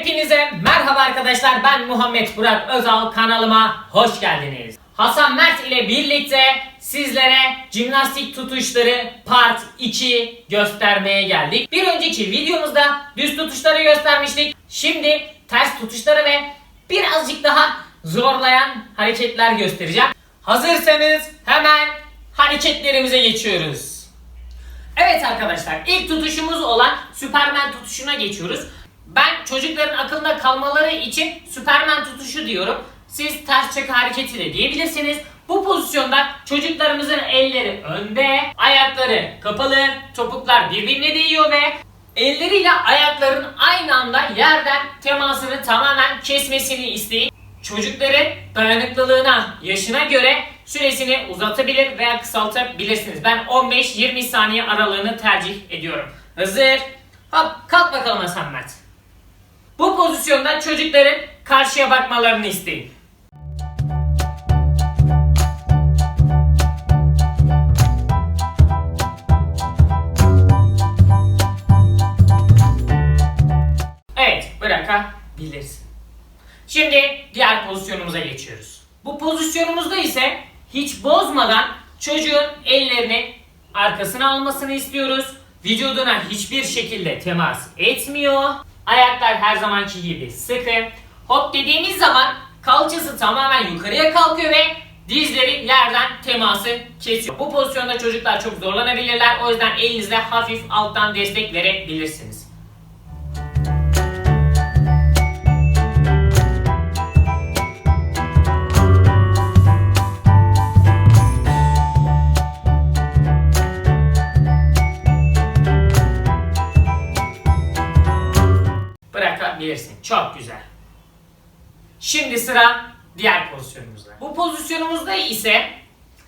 Hepinize merhaba arkadaşlar. Ben Muhammed Burak Özal kanalıma hoş geldiniz. Hasan Mert ile birlikte sizlere jimnastik tutuşları part 2 göstermeye geldik. Bir önceki videomuzda düz tutuşları göstermiştik. Şimdi ters tutuşları ve birazcık daha zorlayan hareketler göstereceğim. Hazırsanız hemen hareketlerimize geçiyoruz. Evet arkadaşlar ilk tutuşumuz olan Süpermen tutuşuna geçiyoruz. Ben çocukların akılda kalmaları için Süpermen tutuşu diyorum. Siz ters çakı hareketi de diyebilirsiniz. Bu pozisyonda çocuklarımızın elleri önde, ayakları kapalı, topuklar birbirine değiyor ve elleriyle ayakların aynı anda yerden temasını tamamen kesmesini isteyin. Çocukların dayanıklılığına, yaşına göre süresini uzatabilir veya kısaltabilirsiniz. Ben 15-20 saniye aralığını tercih ediyorum. Hazır. Hop kalk bakalım Hasan Mert. Bu pozisyonda çocukların karşıya bakmalarını isteyin. Evet bırakabilirsin. Şimdi diğer pozisyonumuza geçiyoruz. Bu pozisyonumuzda ise hiç bozmadan çocuğun ellerini arkasına almasını istiyoruz. Vücuduna hiçbir şekilde temas etmiyor. Ayaklar her zamanki gibi sıkı. Hop dediğimiz zaman kalçası tamamen yukarıya kalkıyor ve dizleri yerden teması kesiyor. Bu pozisyonda çocuklar çok zorlanabilirler. O yüzden elinizle hafif alttan destek verebilirsiniz. Çok güzel. Şimdi sıra diğer pozisyonumuzda. Bu pozisyonumuzda ise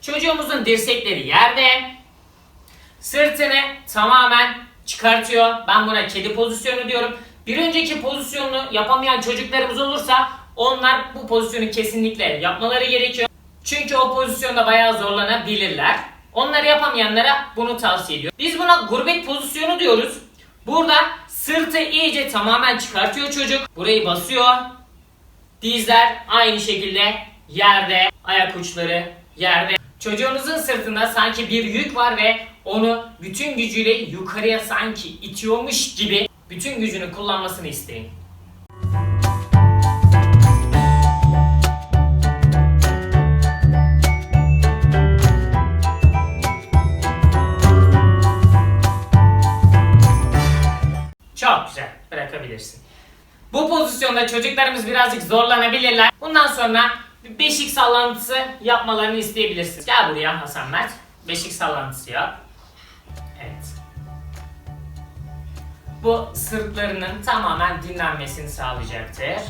çocuğumuzun dirsekleri yerde, sırtını tamamen çıkartıyor. Ben buna kedi pozisyonu diyorum. Bir önceki pozisyonunu yapamayan çocuklarımız olursa onlar bu pozisyonu kesinlikle yapmaları gerekiyor. Çünkü o pozisyonda bayağı zorlanabilirler. Onları yapamayanlara bunu tavsiye ediyorum. Biz buna gurbet pozisyonu diyoruz. Burada sırtı iyice tamamen çıkartıyor çocuk. Burayı basıyor. Dizler aynı şekilde yerde, ayak uçları yerde. Çocuğunuzun sırtında sanki bir yük var ve onu bütün gücüyle yukarıya sanki itiyormuş gibi bütün gücünü kullanmasını isteyin. Güzel. Bırakabilirsin. Bu pozisyonda çocuklarımız birazcık zorlanabilirler. Bundan sonra bir beşik sallantısı yapmalarını isteyebilirsiniz. Gel buraya Hasan Mert. Beşik sallantısı yap. Evet. Bu sırtlarının tamamen dinlenmesini sağlayacaktır.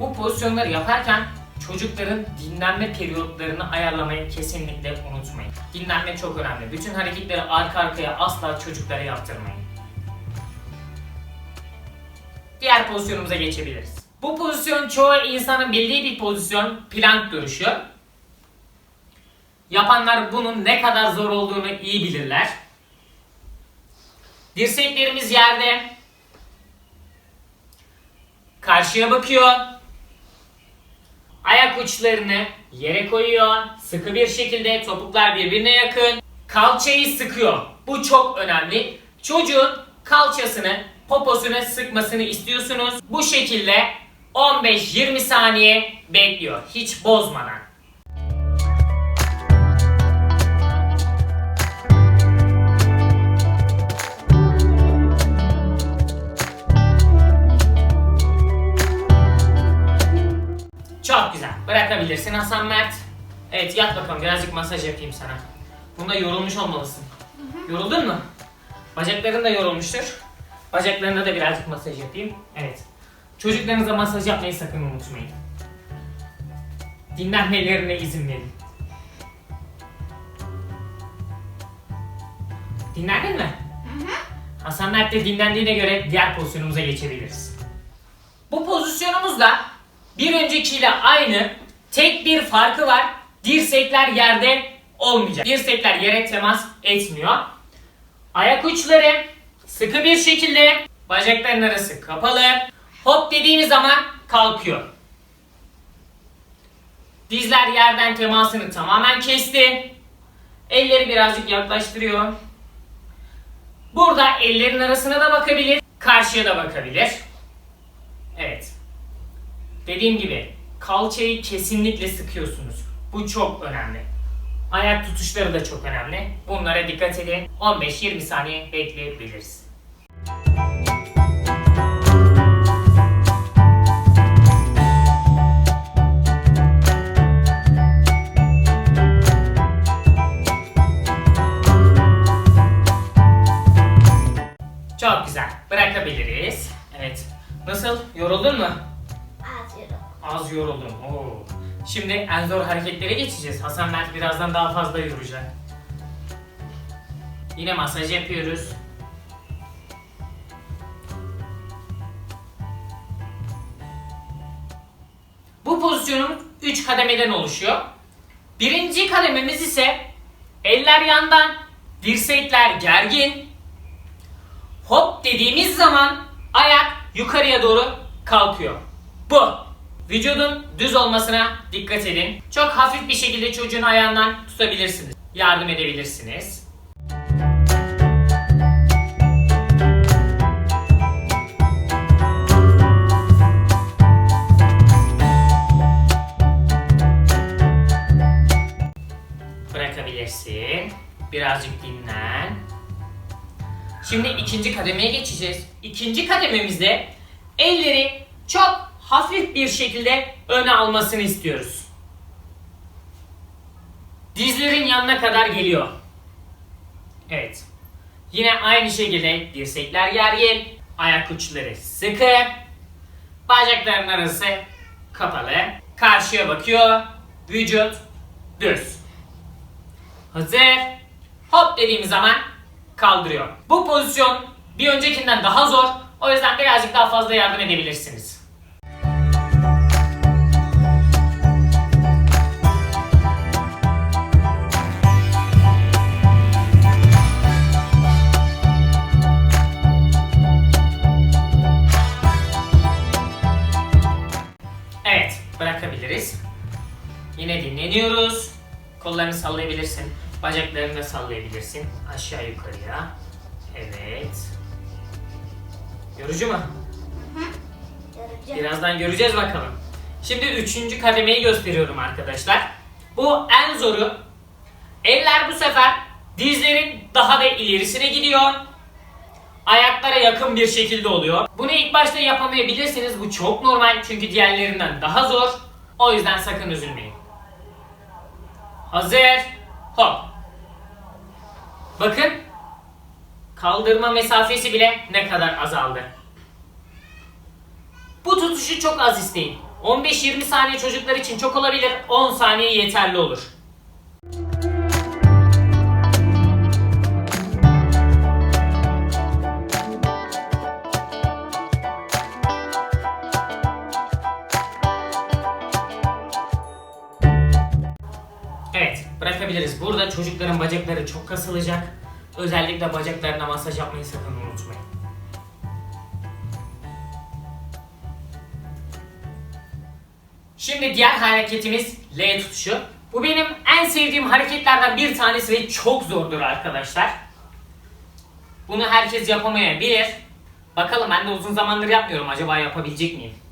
Bu pozisyonları yaparken çocukların dinlenme periyotlarını ayarlamayı kesinlikle unutmayın. Dinlenme çok önemli. Bütün hareketleri arka arkaya asla çocuklara yaptırmayın. Diğer pozisyonumuza geçebiliriz. Bu pozisyon çoğu insanın bildiği bir pozisyon plank duruşu. Yapanlar bunun ne kadar zor olduğunu iyi bilirler. Dirseklerimiz yerde. Karşıya bakıyor. Ayak uçlarını yere koyuyor. Sıkı bir şekilde topuklar birbirine yakın. Kalçayı sıkıyor. Bu çok önemli. Çocuğun kalçasını poposunu sıkmasını istiyorsunuz. Bu şekilde 15-20 saniye bekliyor. Hiç bozmadan. Çok güzel. Bırakabilirsin Hasan Mert. Evet yat bakalım birazcık masaj yapayım sana. Bunda yorulmuş olmalısın. Yoruldun mu? Bacakların da yorulmuştur. Bacaklarına da birazcık masaj yapayım. Evet. Çocuklarınıza masaj yapmayı sakın unutmayın. Dinlenmelerine izin verin. Dinlendin mi? Hasan Mert de dinlendiğine göre diğer pozisyonumuza geçebiliriz. Bu pozisyonumuzda bir öncekiyle aynı tek bir farkı var. Dirsekler yerde olmayacak. Dirsekler yere temas etmiyor. Ayak uçları sıkı bir şekilde bacakların arası kapalı. Hop dediğimiz zaman kalkıyor. Dizler yerden temasını tamamen kesti. Elleri birazcık yaklaştırıyor. Burada ellerin arasına da bakabilir, karşıya da bakabilir. Evet. Dediğim gibi kalçayı kesinlikle sıkıyorsunuz. Bu çok önemli. Ayak tutuşları da çok önemli. Bunlara dikkat edin. 15-20 saniye bekleyebiliriz. Çok güzel. Bırakabiliriz. Evet. Nasıl? Yoruldun mu? Atıyorum. Az yoruldum. Oo. Şimdi en zor hareketlere geçeceğiz. Hasan Mert birazdan daha fazla yoracak. Yine masaj yapıyoruz. Pozisyonumuz 3 kademeden oluşuyor. Birinci kadememiz ise eller yandan, dirsekler gergin. Hop dediğimiz zaman ayak yukarıya doğru kalkıyor. Bu. Vücudun düz olmasına dikkat edin. Çok hafif bir şekilde çocuğun ayağından tutabilirsiniz. Yardım edebilirsiniz. Birazcık dinlen. Şimdi ikinci kademeye geçeceğiz. İkinci kadememizde elleri çok hafif bir şekilde öne almasını istiyoruz. Dizlerin yanına kadar geliyor. Evet. Yine aynı şekilde dirsekler gergin, ayak uçları sıkı, bacakların arası kapalı, karşıya bakıyor, vücut düz. Hazır. Hop dediğimiz zaman kaldırıyor. Bu pozisyon bir öncekinden daha zor. O yüzden birazcık daha fazla yardım edebilirsiniz. Evet, bırakabiliriz. Yine dinleniyoruz. Kollarını sallayabilirsin. Bacaklarını da sallayabilirsin. Aşağı yukarıya. Evet. Yorucu mu? Göreceğim. Birazdan göreceğiz bakalım. Şimdi üçüncü kademeyi gösteriyorum arkadaşlar. Bu en zoru. Eller bu sefer dizlerin daha da ilerisine gidiyor. Ayaklara yakın bir şekilde oluyor. Bunu ilk başta yapamayabilirsiniz. Bu çok normal çünkü diğerlerinden daha zor. O yüzden sakın üzülmeyin. Hazır. Hop. Bakın. Kaldırma mesafesi bile ne kadar azaldı. Bu tutuşu çok az isteyin. 15-20 saniye çocuklar için çok olabilir, 10 saniye yeterli olur. Evet, bırakabiliriz. Burada çocukların bacakları çok kasılacak. Özellikle bacaklarına masaj yapmayı sakın unutmayın. Şimdi diğer hareketimiz L tutuşu. Bu benim en sevdiğim hareketlerden bir tanesi ve çok zordur arkadaşlar. Bunu herkes yapamayabilir. Bakalım ben de uzun zamandır yapmıyorum. Acaba yapabilecek miyim?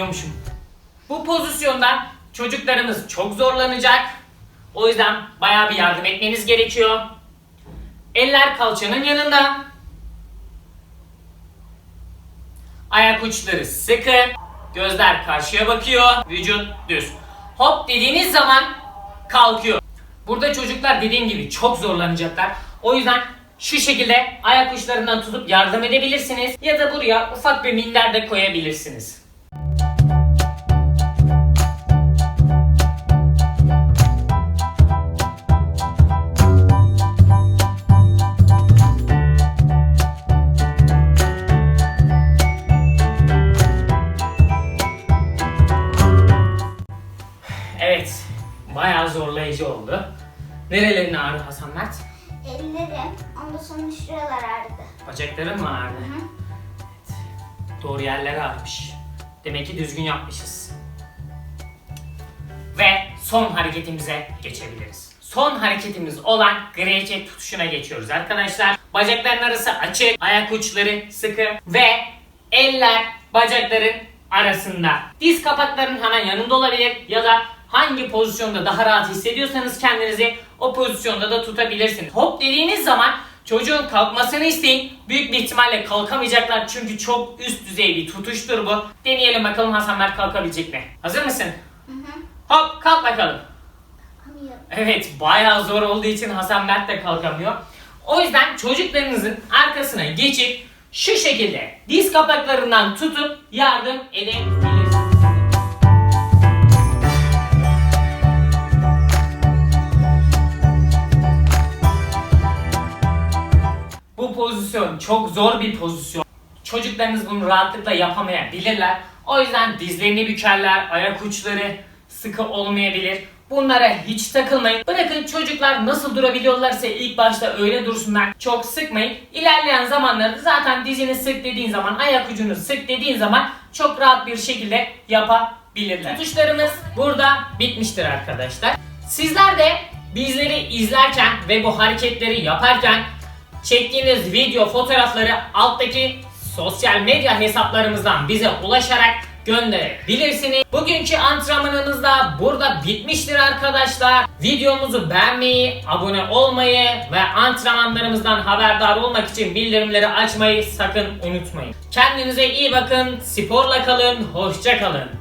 Yapabiliyormuşum. Bu pozisyonda çocuklarınız çok zorlanacak. O yüzden bayağı bir yardım etmeniz gerekiyor. Eller kalçanın yanında. Ayak uçları sıkı. Gözler karşıya bakıyor. Vücut düz. Hop dediğiniz zaman kalkıyor. Burada çocuklar dediğim gibi çok zorlanacaklar. O yüzden şu şekilde ayak uçlarından tutup yardım edebilirsiniz. Ya da buraya ufak bir minder de koyabilirsiniz. Ağrı Hasan Mert? Ellerim, ondan sonra şuralar ağrıdı. Bacakların mı ağrıdı? Hı hı. Doğru yerlere ağrımış. Demek ki düzgün yapmışız. Ve son hareketimize geçebiliriz. Son hareketimiz olan grece tutuşuna geçiyoruz arkadaşlar. Bacakların arası açık, ayak uçları sıkı ve eller bacakların arasında. Diz kapaklarının hemen yanında olabilir ya da hangi pozisyonda daha rahat hissediyorsanız kendinizi o pozisyonda da tutabilirsiniz. Hop dediğiniz zaman çocuğun kalkmasını isteyin. Büyük bir ihtimalle kalkamayacaklar çünkü çok üst düzey bir tutuştur bu. Deneyelim bakalım Hasan Mert kalkabilecek mi? Hazır mısın? Hı hı. Hop kalk bakalım. Evet bayağı zor olduğu için Hasan Mert de kalkamıyor. O yüzden çocuklarınızın arkasına geçip şu şekilde diz kapaklarından tutup yardım edebilirsiniz. Çok zor bir pozisyon. Çocuklarınız bunu rahatlıkla yapamayabilirler. O yüzden dizlerini bükerler, ayak uçları sıkı olmayabilir. Bunlara hiç takılmayın. Bırakın çocuklar nasıl durabiliyorlarsa ilk başta öyle dursunlar. Çok sıkmayın. İlerleyen zamanlarda zaten dizini sık dediğin zaman, ayak ucunu sık dediğin zaman çok rahat bir şekilde yapabilirler. Tutuşlarımız burada bitmiştir arkadaşlar. Sizler de bizleri izlerken ve bu hareketleri yaparken çektiğiniz video fotoğrafları alttaki sosyal medya hesaplarımızdan bize ulaşarak gönderebilirsiniz. Bugünkü antrenmanımız da burada bitmiştir arkadaşlar. Videomuzu beğenmeyi, abone olmayı ve antrenmanlarımızdan haberdar olmak için bildirimleri açmayı sakın unutmayın. Kendinize iyi bakın, sporla kalın, hoşça kalın.